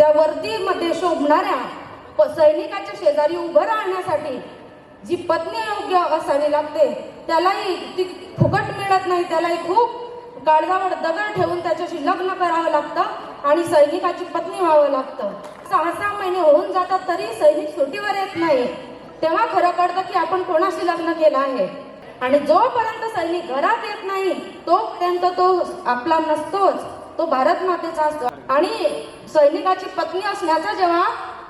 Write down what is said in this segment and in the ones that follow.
त्या वर्दीमध्ये शोभणाऱ्या सैनिकाच्या शेजारी उभं राहण्यासाठी जी पत्नी योग्य असावी लागते त्यालाही ती फुकट मिळत नाही त्यालाही खूप काळजावर दगड ठेवून त्याच्याशी लग्न करावं लागतं आणि सैनिकाची पत्नी व्हावं लागतं. सहा सहा महिने होऊन जातात तरी सैनिक सुटीवर येत नाही. तेव्हा खरं कळतं की आपण कोणाशी लग्न केलं आहे. आणि जोपर्यंत सैनिक घरात येत नाही तोपर्यंत तो आपला नसतोच. तो भारत मातेचा असतो. आणि सैनिकाची पत्नी असण्याचा जेव्हा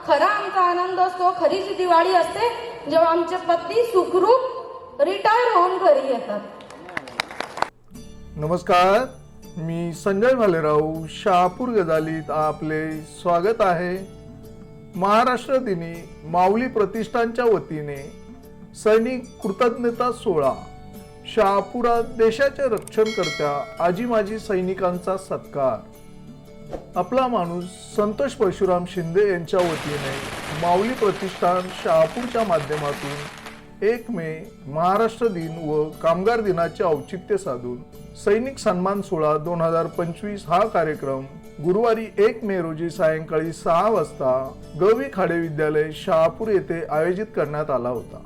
खरा आमचा आनंद असतो खरी जी दिवाळी असते जेव्हा आमचे पत्नी सुखरूप रिटायर होऊन घरी येतात. नमस्कार मी संजय भालेराव शहापूर गजालीत आपले स्वागत आहे. महाराष्ट्र दिनी माऊली प्रतिष्ठानच्या वतीने सैनिक कृतज्ञता सोहळा. शहापुरात देशाच्या रक्षणकर्त्या आजी माजी सैनिकांचा सत्कार. आपला माणूस संतोष परशुराम शिंदे यांच्या वतीने माऊली प्रतिष्ठान शहापूरच्या माध्यमातून एक मे महाराष्ट्र दिन व कामगार दिनाचे औचित्य साधून सैनिक सन्मान सोहळा दोन हजार पंचवीस हा कार्यक्रम गुरुवारी एक मे रोजी सायंकाळी सहा वाजता गवी खाडे विद्यालय शहापूर येथे आयोजित करण्यात आला होता.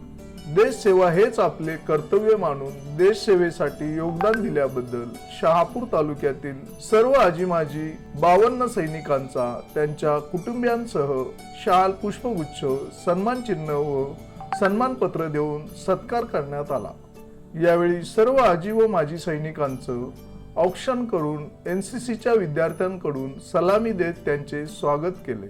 देश सेवा हेच आपले कर्तव्य मानून देश सेवेसाठी योगदान दिल्याबद्दल शहापूर तालुक्यातील सर्व आजी माजी बावन्न सैनिकांचा त्यांच्या कुटुंबियांसह शाल पुष्पगुच्छ सन्मान चिन्ह व सन्मानपत्र देऊन सत्कार करण्यात आला. यावेळी सर्व आजी व माजी सैनिकांचं औक्षण करून एन सी सीच्या विद्यार्थ्यांकडून सलामी देत त्यांचे स्वागत केले.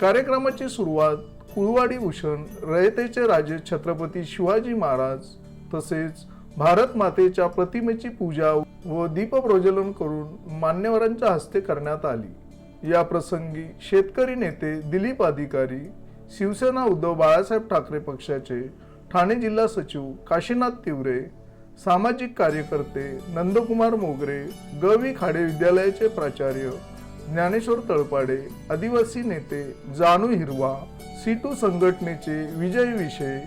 कार्यक्रमाची सुरुवात कुळवाडी भूषण रयतेचे राजे छत्रपती शिवाजी महाराज तसेच भारत मातेच्या प्रतिमेची पूजा व दीपप्रज्वलन करून मान्यवरांच्या हस्ते करण्यात आली. या प्रसंगी शेतकरी नेते दिलीप अधिकारी शिवसेना उद्धव बाळासाहेब ठाकरे पक्षाचे ठाणे जिल्हा सचिव काशीनाथ तिवरे सामाजिक कार्यकर्ते नंदकुमार मोगरे गवी खाडे विद्यालयाचे प्राचार्य ज्ञानेश्वर तळपाडे आदिवासी नेते जानू हिरवा सीटू संघटनेचे विजय विषय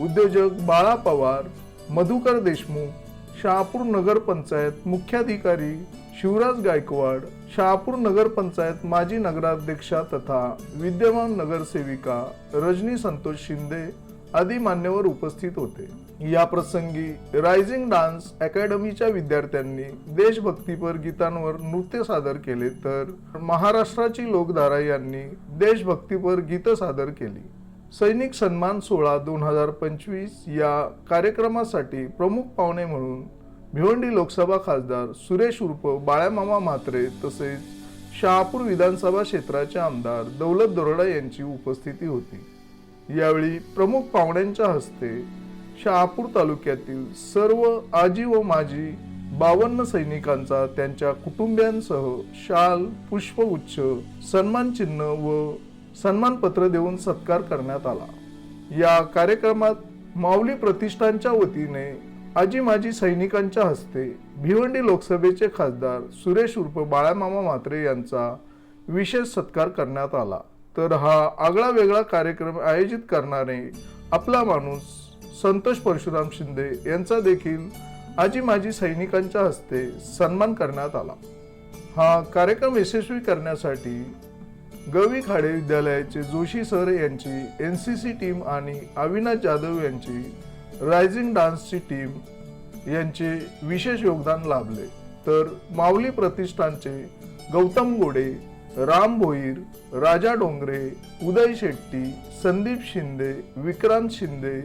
उद्योजक बाळा पवार मधुकर देशमुख शहापूर नगरपंचायत मुख्याधिकारी शिवराज गायकवाड शहापूर नगरपंचायत माजी नगराध्यक्षा तथा विद्यमान नगरसेविका रजनी संतोष शिंदे आदी मान्यवर उपस्थित होते. या प्रसंगी रायझिंग डान्स अकॅडमीच्या विद्यार्थ्यांनी देशभक्तीपर गीतांवर नृत्य सादर केले तर महाराष्ट्राची लोकधारा यांनी देशभक्तीपर गीतं सादर केली. सैनिक सन्मान सोहळा दोन हजार पंचवीस या कार्यक्रमासाठी प्रमुख पाहुणे म्हणून भिवंडी लोकसभा खासदार सुरेश उर्फ बाळ्यामामा म्हात्रे तसेच शहापूर विधानसभा क्षेत्राचे आमदार दौलत दरोडा यांची उपस्थिती होती. यावेळी प्रमुख पाहुण्यांच्या हस्ते शहापूर तालुक्यातील सर्व आजी व माजी बावन्न सैनिकांचा त्यांच्या कुटुंबियांसह शाल पुष्पगुच्छ सन्मानचिन्ह व सन्मानपत्र देऊन सत्कार करण्यात आला. या कार्यक्रमात माऊली प्रतिष्ठानच्या वतीने आजी माजी सैनिकांच्या हस्ते भिवंडी लोकसभेचे खासदार सुरेश उर्फ बाळामामा म्हात्रे यांचा विशेष सत्कार करण्यात आला. तर हा आगळा वेगळा कार्यक्रम आयोजित करणारे आपला माणूस संतोष परशुराम शिंदे यांचा देखील आजी माजी सैनिकांच्या हस्ते सन्मान करण्यात आला. हा कार्यक्रम यशस्वी करण्यासाठी गवी खाडे विद्यालयाचे जोशी सर यांची एन सी सी टीम आणि अविनाश जाधव यांची रायझिंग डान्सची टीम यांचे विशेष योगदान लाभले. तर माऊली प्रतिष्ठानचे गौतम गोडे राम भोईर राजा डोंगरे उदय शेट्टी संदीप शिंदे विक्रांत शिंदे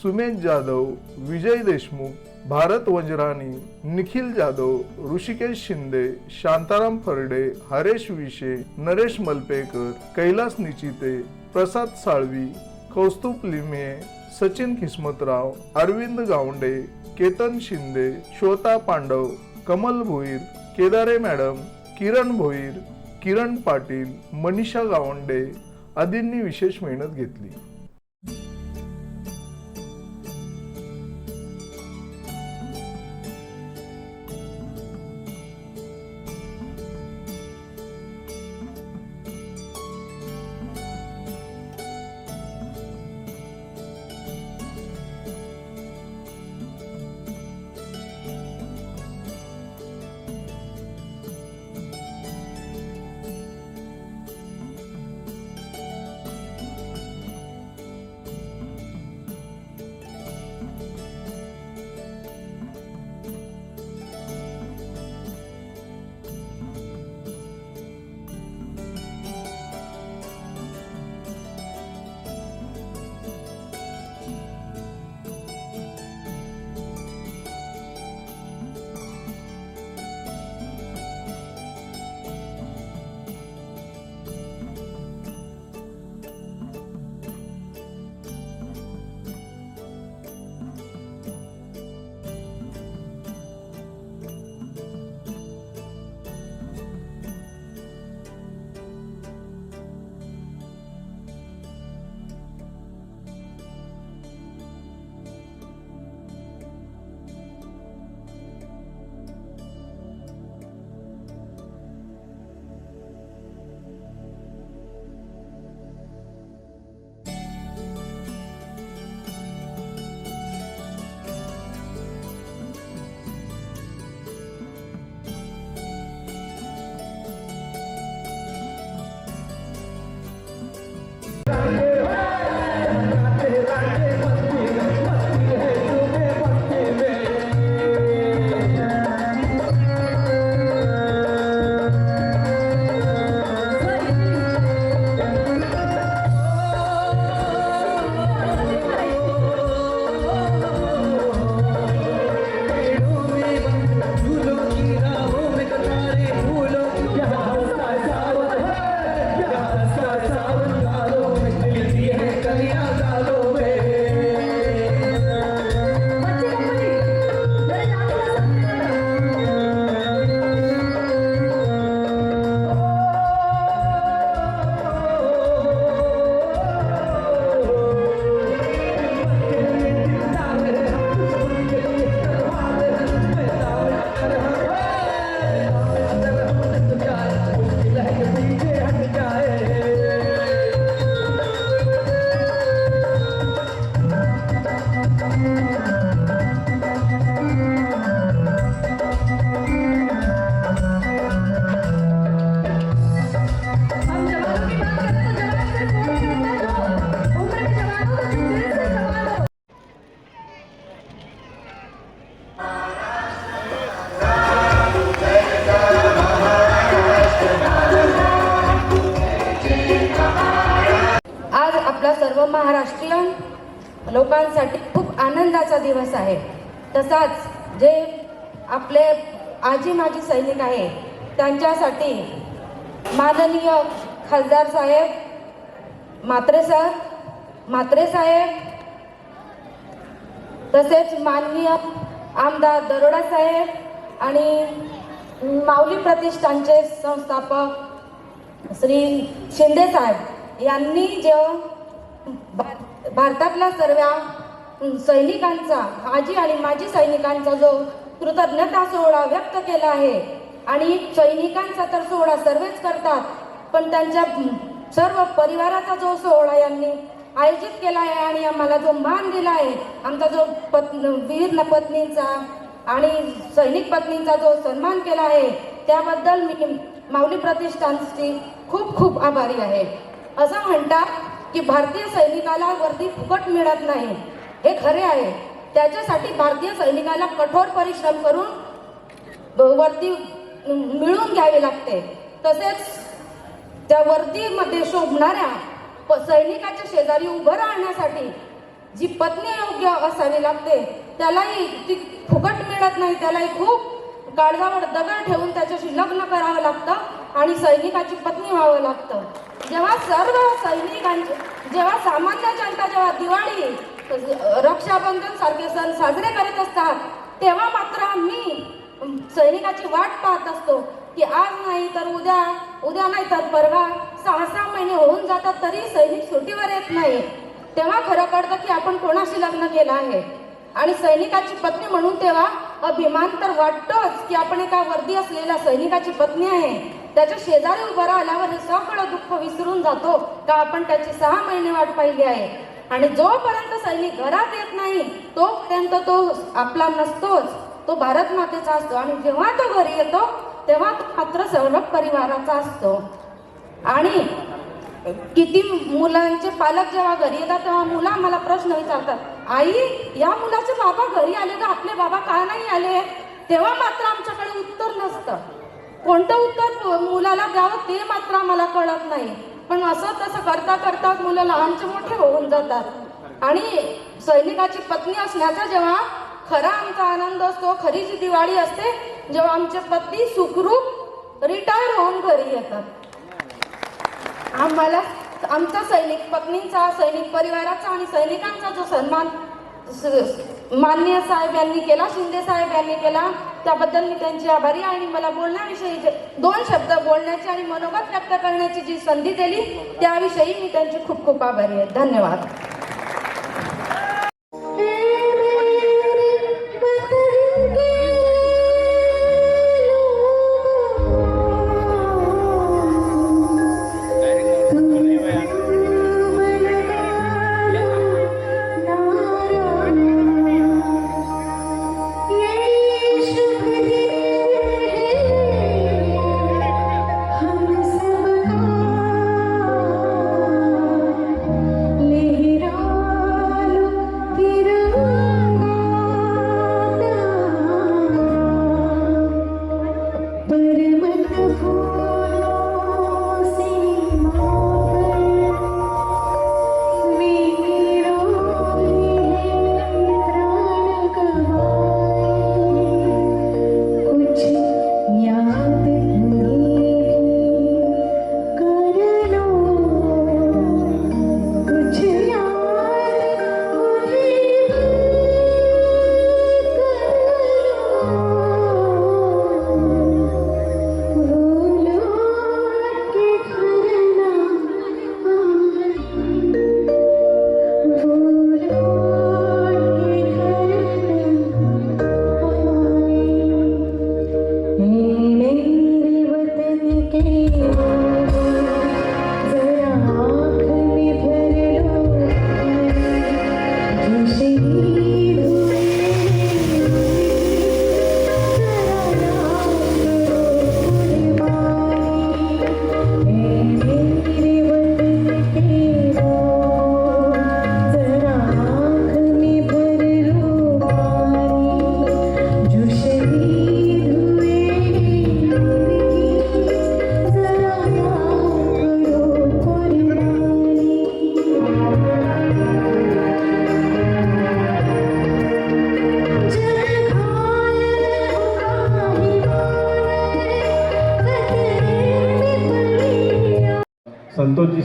सुमेश जाधव विजय देशमुख भारत वंजराणी निखिल जाधव ऋषिकेश शिंदे शांताराम फरडे हरेश विशे नरेश मलपेकर कैलास निचिते प्रसाद साळवी कौस्तुभ लिमे सचिन किस्मतराव अरविंद गावंडे केतन शिंदे श्वेता पांडव कमल भोईर केदारे मॅडम किरण भोईर किरण पाटील मनीषा गावंडे आदींनी विशेष मेहनत घेतली. आपला सर्व महाराष्ट्रीयन लोकांसाठी खूप आनंदाचा दिवस आहे. तसाच जे आपले आजी माजी सैनिक आहे त्यांच्यासाठी माननीय खासदार साहेब मात्रे सर मात्रे साहेब तसेच माननीय आमदार दरोडा साहेब आणि माऊली प्रतिष्ठानचे संस्थापक श्री शिंदे साहेब यांनी जे भारतातल्या सर्व सैनिकांचा आजी आणि माजी सैनिकांचा जो कृतज्ञता सोहळा व्यक्त केला आहे आणि सैनिकांचा तर सोहळा सर्वच करतात पण त्यांच्या सर्व परिवाराचा जो सोहळा यांनी आयोजित केला आहे आणि आम्हाला जो मान दिला आहे आमचा जो पत् वीर पत्नींचा आणि सैनिक पत्नींचा जो सन्मान केला आहे त्याबद्दल मी माऊली प्रतिष्ठानची खूप खूप आभारी आहे. असं म्हणतात की भारतीय सैनिकाला वर्दी फुकट मिळत नाही. हे खरे आहे. त्याच्यासाठी भारतीय सैनिकाला कठोर परिश्रम करून वर्दी मिळवून घ्यावी लागते. तसेच त्या वर्दीमध्ये शोभणाऱ्या प- सैनिकाच्या शेजारी उभं राहण्यासाठी जी पत्नी योग्य असावी लागते त्यालाही ती फुकट मिळत नाही. त्यालाही खूप काळजावर दगड ठेवून त्याच्याशी लग्न करावं लागतं आणि सैनिकाची पत्नी व्हावं लागतं. जेव्हा सर्व सैनिकांचे जेव्हा सामान्य जनता जेव्हा दिवाळी रक्षाबंधन सारखे सण साजरे करत असतात तेव्हा मात्र मी सैनिकाची वाट पाहत असतो की आज नाही तर उद्या उद्या नाही तर परवा सहा सहा महिने होऊन जातात तरी सैनिक सुट्टीवर येत नाही. तेव्हा खरं कळतं की आपण कोणाशी लग्न केलं आहे. आणि सैनिकाची पत्नी म्हणून तेव्हा अभिमान तर वाटतोच की आपण एका वर्दी असलेल्या सैनिकाची पत्नी आहे. त्याच्या शेजारी उभं राहिल्यावर हे सगळं दुःख विसरून जातो का आपण त्याची सहा महिने वाट पाहिली आहे? आणि जोपर्यंत सैनिक घरात येत नाही तोपर्यंत तो आपला नसतोच. तो भारत मातेचा असतो आणि जेव्हा तो घरी येतो तेव्हा तो मात्र सर्व परिवाराचा असतो. आणि किती मुलांचे पालक जेव्हा घरी येतात तेव्हा मुलं आम्हाला प्रश्न विचारतात आई या मुलाचे बाबा घरी आले का? आपले बाबा का नाही आले? तेव्हा मात्र आमच्याकडे उत्तर नसतं. कोणतं उत्तर मुलाला द्यावं ते मात्र आम्हाला कळत नाही. पण असं तसं करता करता मुलं लहानचे मोठे होऊन जातात. आणि सैनिकाची पत्नी असण्याचा जेव्हा खरा आमचा आनंद असतो खरी जी दिवाळी असते जेव्हा आमचे पत्नी सुखरूप रिटायर होऊन घरी येतात. आम्हाला आमचा सैनिक पत्नींचा सैनिक परिवाराचा आणि सैनिकांचा जो सन्मान स- माननीय साहेब यांनी केला शिंदे साहेब यांनी केला त्याबद्दल मी त्यांची आभारी आहे आणि मला बोलण्याविषयी जे दोन शब्द बोलण्याची आणि मनोगत व्यक्त करण्याची जी संधी दिली त्याविषयी मी त्यांची खूप खूप आभारी आहे. धन्यवाद. जो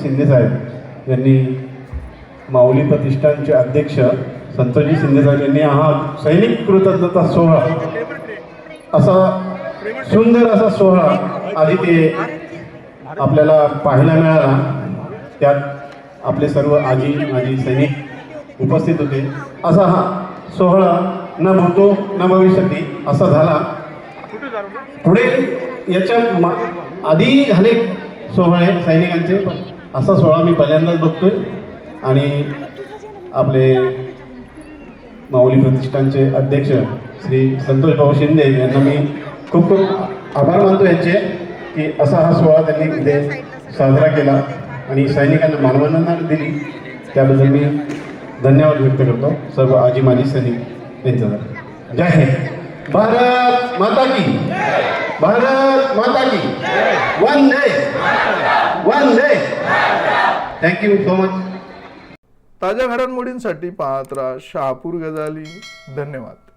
शिंदेसाहेब यांनी माऊली प्रतिष्ठानचे अध्यक्ष संतोषजी शिंदेसाहेब यांनी हा सैनिक कृतज्ञता सोहळा असा सुंदर असा सोहळा आधी ते आपल्याला पाहायला मिळाला. त्यात आपले सर्व आजी माझी सैनिक उपस्थित होते. असा हा सोहळा न भूतो न भविष्यती असा झाला. पुढे याच्या मा- आधी झाले सोहळे सैनिकांचे पण असा सोहळा मी पहिल्यांदाच बघतोय. आणि आपले माऊली प्रतिष्ठानचे अध्यक्ष श्री संतोष भाऊ शिंदे यांना मी खूप खूप आभार मानतो यांचे की असा हा सोहळा त्यांनी इथे साजरा केला आणि सैनिकांना मानवंदना दिली. त्याबद्दल मी धन्यवाद व्यक्त करतो. सर्व आजी माजी सैनिक यांच्यावर जय हिंद. भारत माता की. भारत माता की. वंदे. वंदे थँक्यू सो मच ताज्या घडामोडींसाठी पाहत राहा शहापूर गजाली. धन्यवाद.